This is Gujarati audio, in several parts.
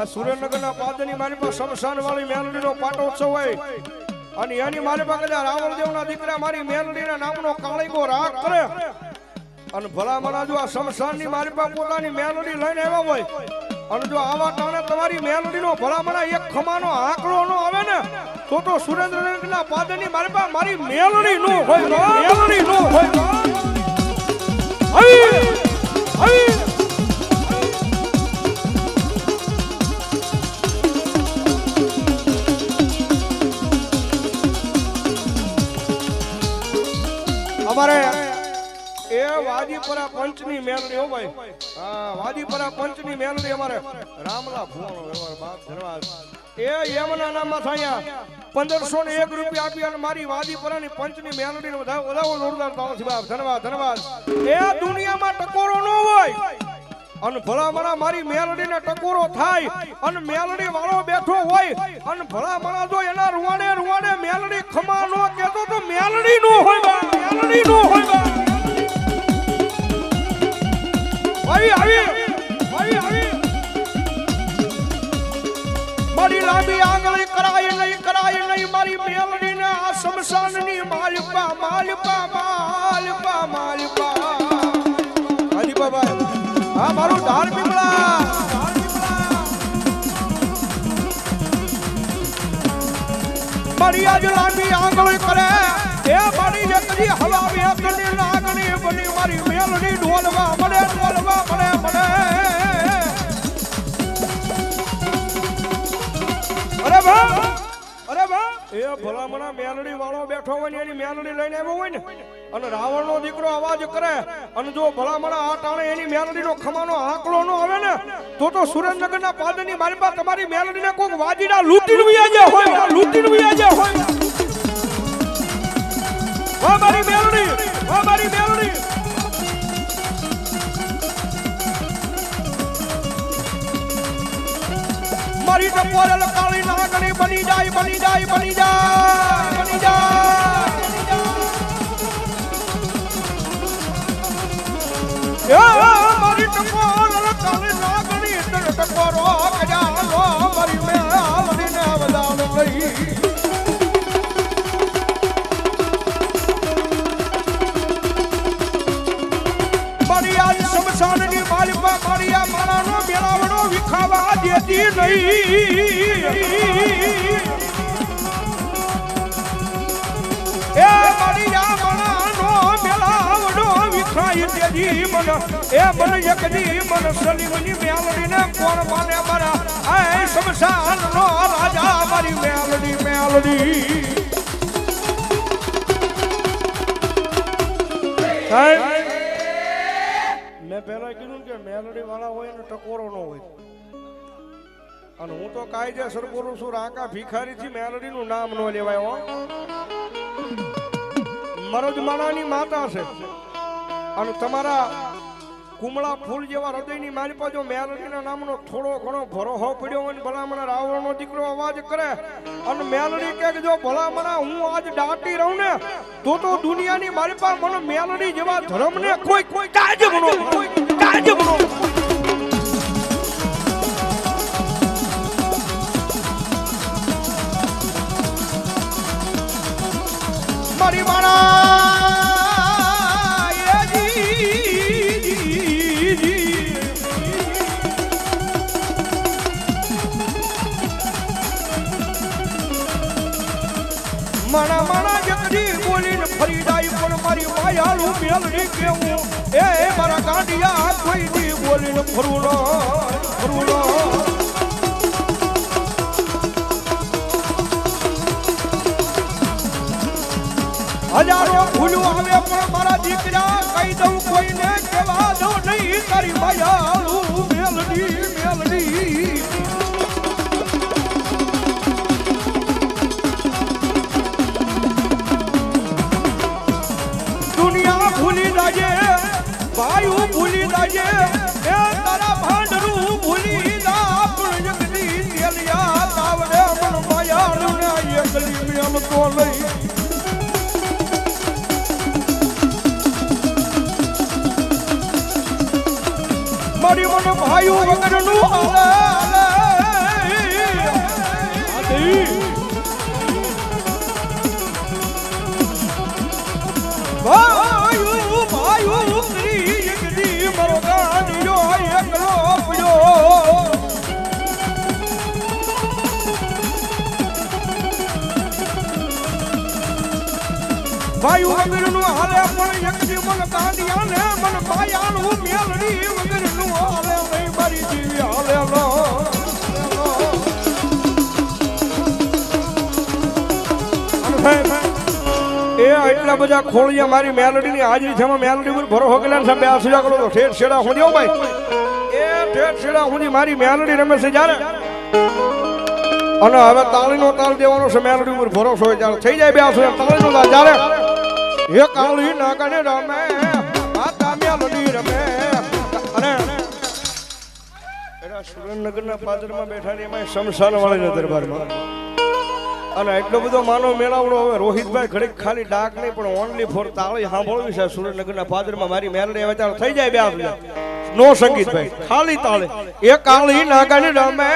આ સુરેન્દ્રનગરના પાદની મારી પાસે શમશાન વાળી મેલડીનો પાટોત્સવ હોય. અને એની મારી પાસે કદાચ રાવણદેવના દીકરા મારી મેલડીના નામનો કાળીગો રાગ કરે. અને ભલા મના જો આ શમશાનની મારી પાસે પોતાની મેલડી લઈને આવ્યા હોય અને જો આવા ટાણે તમારી મેલડીનો ભલા મના એક ખમાનો આંકડો નો આવે ને તો તો સુરેન્દ્રનગરના પાદની મારી પાસે મારી મેલડી નો હોય. મેલડી નો હોય. આવી! આવી! અમારે એ વાદીપરા પંચની મેલડી હો ભાઈ. હા વાદીપરા પંચની મેલડી અમારે. રામલા ભુવાનો વ્યવહાર બાપ ધનવાદ. એ યમના નામમાં થયા પંદરસો ને એક રૂપિયા આપી અને મારી વાદીપરાની પંચની મેલડી વધાવો જોરદાર તાળો છે બાપ ધનવાદ ધનવાદ. એ દુનિયામાં ટકોરો ન હોય. અને ભલામણા મારી મેલડીને ટકોરો થાય અને મેલડી વાળો બેઠો હોય અને ભલામણા જો એના રૂવાડે રૂવાડે મેલડી ખમા નો કેતો તો મેલડી નો હોય બા, મેલડી નો હોય બા. આવી આવી આવી આવી મારી લાંબી આંગળી કરાય નહીં કરાય નહીં મારી મેલડીને આ શમશાનની માલપા માલપા માલપા હા મારું ધાર પીપળા. મારી આજ લાંબી આંગળી કરે. એ મારી એકલી હવા વેકની લાગણી બની મારી મળે ઢોલવા મળે ભલામણા મેલડી વાળો બેઠો હોય ને એની મેલડી લઈને આવ્યો હોય ને અને રાવણનો દીકરો અવાજ કરે અને જો ભલામણા આ ટાણે એની મેલડીનો ખમાનો આંકડો નો આવે ને તો તો સુરેન્દ્રનગરના પાદરની મારી પાસે તમારી મેલડીને કોઈક વાજીડા લૂંટીને વ્યાજ્યા હોય. લૂંટીને વ્યાજ્યા હોય. મારી મેલડી મારી મેલડી મારી ટપોરેલ કાળી નાગણી બની જાય બની જાય બની જાય બની જાય. મારી ટપોરેલ કાળી નાગણી ટપોરો એ મારી આ માણાનો મેળાવડો વિખાઈ મન એ મન એકદી મન સલીમની મેલડીને કોણ માને મારા? આ શમશાનનો રાજા મારી મેલડી મેલડી. સાહેબ મેં પહેલા કીધું કે મેલડી વાળા હોય ને ટકોરો નો હોય. અને હું તો કાયદેસર બોલું છું, રાકા ભિખારી થી મેલડી નું નામ ન લેવાય, હો. મરદ માણાની માતા છે. અને તમારા કુમળા ફૂલ જેવા હૃદયની મારી જો મેલડીના નામનો થોડો ઘણો ભરોહો પડ્યો હોય ભલામણા રાવણનો દીકરો અવાજ કરે. અને મેલડી કે જો ભલામણા હું આજ દાટી રહું ને, તો તો દુનિયાની મારી પાસે મને મેલડી જેવા ધર્મને કોઈ કોઈ કાજ બનો. કોઈ કાજ બનો. માણા માણા જગદી બોલીને ફરી જાય પણ મારી માયાળું મેલડી કેવું. એ મારા ગાંડિયા કોઈ બોલીને ફરવું નો હજારો ભૂલું આવે પણ મારા દીકરા કહી દઉં કોઈને કેવા દઉં નહીં. તારી માયાળું મેલડી મેલડી. દુનિયા ભૂલી જાજે, વાયુ ભૂલી એ મારી મને ભાઈઓ વગરનું ભાયુ ભાયુ કરી એકદી મરો ગાડીયો એકલો હાલે પણ એકદી મન ગાંડિયા ને મન પાયાનું મેલડી એટલા બધા ખોળિયા મારી મેલડી ની હાજરી છે. મેલડી ઉપર ભરો હોગલા સાહેબ આ સુજા કરો તો ઠેઠ છેડા હું દેવ ભાઈ. એ ઠેઠ છેડા હું મારી મેલડી રમે છે જ્યારે. અને હવે તાળીનો તાળ દેવાનો છે મેલડી ઉપર ભરોસો હોય ત્યારે. થઈ જાય બે આ સુજા તાળીનો તાળ જ્યારે. એ કાળી ના કને રમે માતા મેલડી રમે. અને સુરેન્દ્રનગરના પાદરમાં બેઠા ને એમાં શમશાન વાળીના દરબારમાં. અને એટલો બધો માનવ મેળાવડો હવે રોહિતભાઈ ઘડીક ખાલી ડાક નહીં, પણ ઓનલી ફોર તાળી સાંભળવી છે. સુરેન્દ્રનગરના પાદરમાં મારી મેલડી હવે ત્યારે થઈ જાય બે આપણે નો સંગીતભાઈ ખાલી તાળે. એ કાળી નાગાની રમે.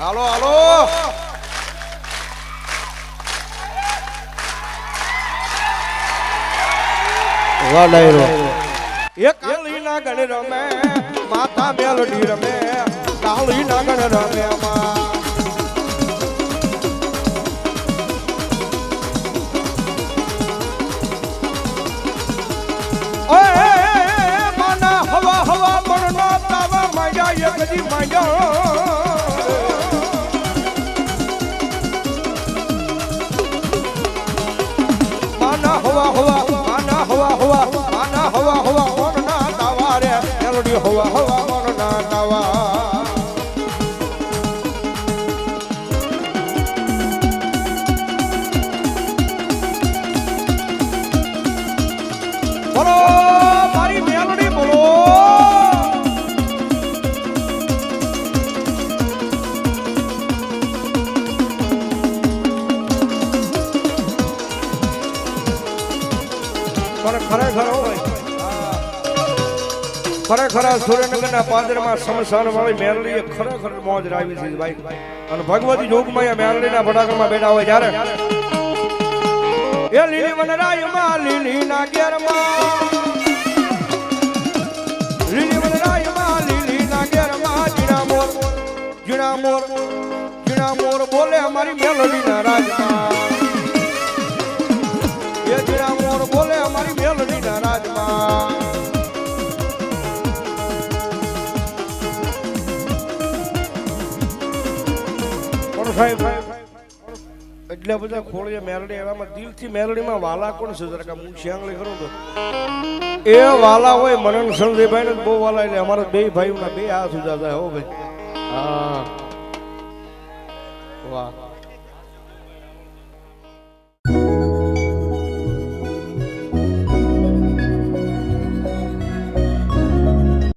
હાલો હાલો. વાહ એ કાળી નાગણ રમે, માતા મેલડી રમે, કાળી નાગણ રમે માં હવા હવા માના હવા હવા માના હવા હવા મણના તાવા રે મેલડી હવા હવા પણ ખરેખર ખરેખર ખરેખર હોય વનરાયમાં લીલી ના બોલે અમારી મેલડી ના રાજમાં. એ જીણા મોર બોલે સાહેબ એટલે બધા ખોળીએ મેરડી એવામાં દિલથી મેરડીમાં વાલા કોણ છે? જરાક હું શ્યાંગલી કરું તો. એ વાલા હોય મનન સંજયભાઈ ને બહુ વાલા એટલે અમારા બે ભાઈઓના બે હાથ ઉજા થાય હો ભાઈ. હા. વાહ.